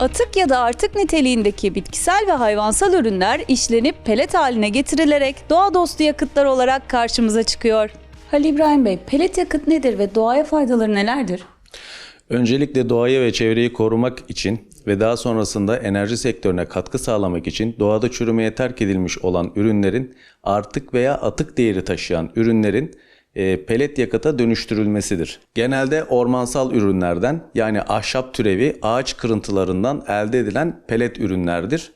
Atık ya da artık niteliğindeki bitkisel ve hayvansal ürünler işlenip pelet haline getirilerek doğa dostu yakıtlar olarak karşımıza çıkıyor. Halil İbrahim Bey, pelet yakıt nedir ve doğaya faydaları nelerdir? Öncelikle doğayı ve çevreyi korumak için ve daha sonrasında enerji sektörüne katkı sağlamak için doğada çürümeye terk edilmiş olan ürünlerin artık veya atık değeri taşıyan ürünlerin e, pelet yakıta dönüştürülmesidir. Genelde ormansal ürünlerden yani ahşap türevi ağaç kırıntılarından elde edilen pelet ürünlerdir.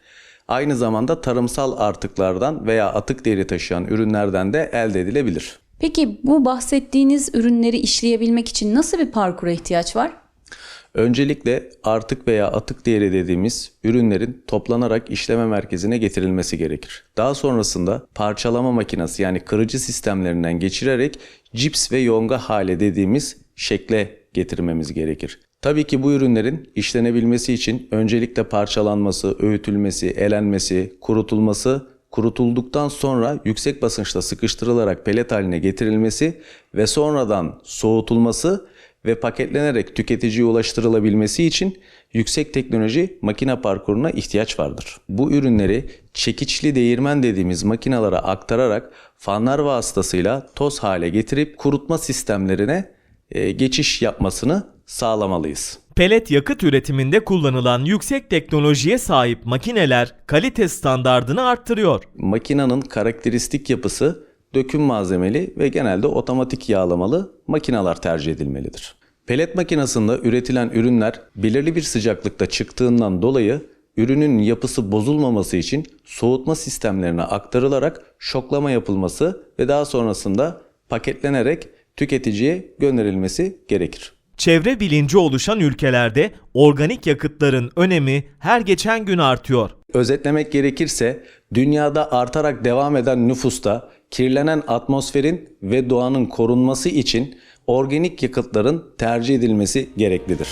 Aynı zamanda tarımsal artıklardan veya atık değeri taşıyan ürünlerden de elde edilebilir. Peki bu bahsettiğiniz ürünleri işleyebilmek için nasıl bir parkura ihtiyaç var? Öncelikle artık veya atık değeri dediğimiz ürünlerin toplanarak işleme merkezine getirilmesi gerekir. Daha sonrasında parçalama makinesi yani kırıcı sistemlerinden geçirerek cips ve yonga hale dediğimiz şekle getirmemiz gerekir. Tabii ki bu ürünlerin işlenebilmesi için öncelikle parçalanması, öğütülmesi, elenmesi, kurutulması kurutulduktan sonra yüksek basınçta sıkıştırılarak pelet haline getirilmesi ve sonradan soğutulması ve paketlenerek tüketiciye ulaştırılabilmesi için yüksek teknoloji makine parkuruna ihtiyaç vardır. Bu ürünleri çekiçli değirmen dediğimiz makinalara aktararak fanlar vasıtasıyla toz hale getirip kurutma sistemlerine e, geçiş yapmasını sağlamalıyız. Pelet yakıt üretiminde kullanılan yüksek teknolojiye sahip makineler kalite standardını arttırıyor. Makinanın karakteristik yapısı döküm malzemeli ve genelde otomatik yağlamalı makinalar tercih edilmelidir. Pelet makinasında üretilen ürünler belirli bir sıcaklıkta çıktığından dolayı ürünün yapısı bozulmaması için soğutma sistemlerine aktarılarak şoklama yapılması ve daha sonrasında paketlenerek tüketiciye gönderilmesi gerekir. Çevre bilinci oluşan ülkelerde organik yakıtların önemi her geçen gün artıyor. Özetlemek gerekirse dünyada artarak devam eden nüfusta kirlenen atmosferin ve doğanın korunması için organik yakıtların tercih edilmesi gereklidir.